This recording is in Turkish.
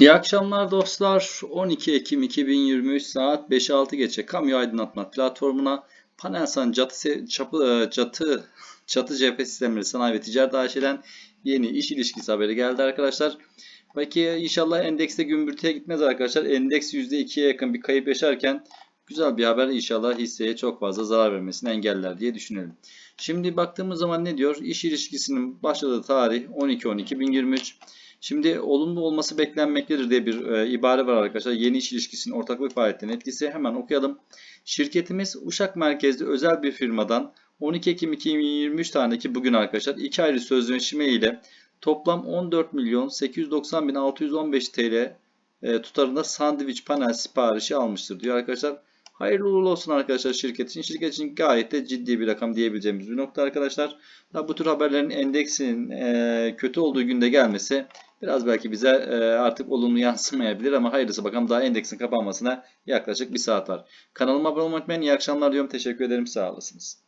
İyi akşamlar dostlar. 12 Ekim 2023 saat 5-6 geçe kamu aydınlatma platformuna Panelsan çatı, çapı, çatı, çatı cephe sistemleri sanayi ve ticaret AŞ'den yeni iş ilişkisi haberi geldi arkadaşlar. Peki inşallah endekste gümbürtüye gitmez arkadaşlar. Endeks %2'ye yakın bir kayıp yaşarken güzel bir haber inşallah hisseye çok fazla zarar vermesini engeller diye düşünelim. Şimdi baktığımız zaman ne diyor? İş ilişkisinin başladığı tarih 12-10-2023. Şimdi olumlu olması beklenmektedir diye bir e, ibare var arkadaşlar. Yeni iş ilişkisinin ortaklık faaliyetinin etkisi hemen okuyalım. Şirketimiz Uşak merkezli özel bir firmadan 12 Ekim 2023 tarihindeki bugün arkadaşlar iki ayrı sözleşme ile toplam 14 milyon 890 bin 615 TL e, tutarında sandviç panel siparişi almıştır diyor arkadaşlar. Hayırlı uğurlu olsun arkadaşlar şirket için. Şirket için gayet de ciddi bir rakam diyebileceğimiz bir nokta arkadaşlar. Tabi bu tür haberlerin endeksin e, kötü olduğu günde gelmesi biraz belki bize e, artık olumlu yansımayabilir ama hayırlısı bakalım daha endeksin kapanmasına yaklaşık bir saat var. Kanalıma abone olmayı unutmayın. İyi akşamlar diyorum. Teşekkür ederim. Sağ olasınız.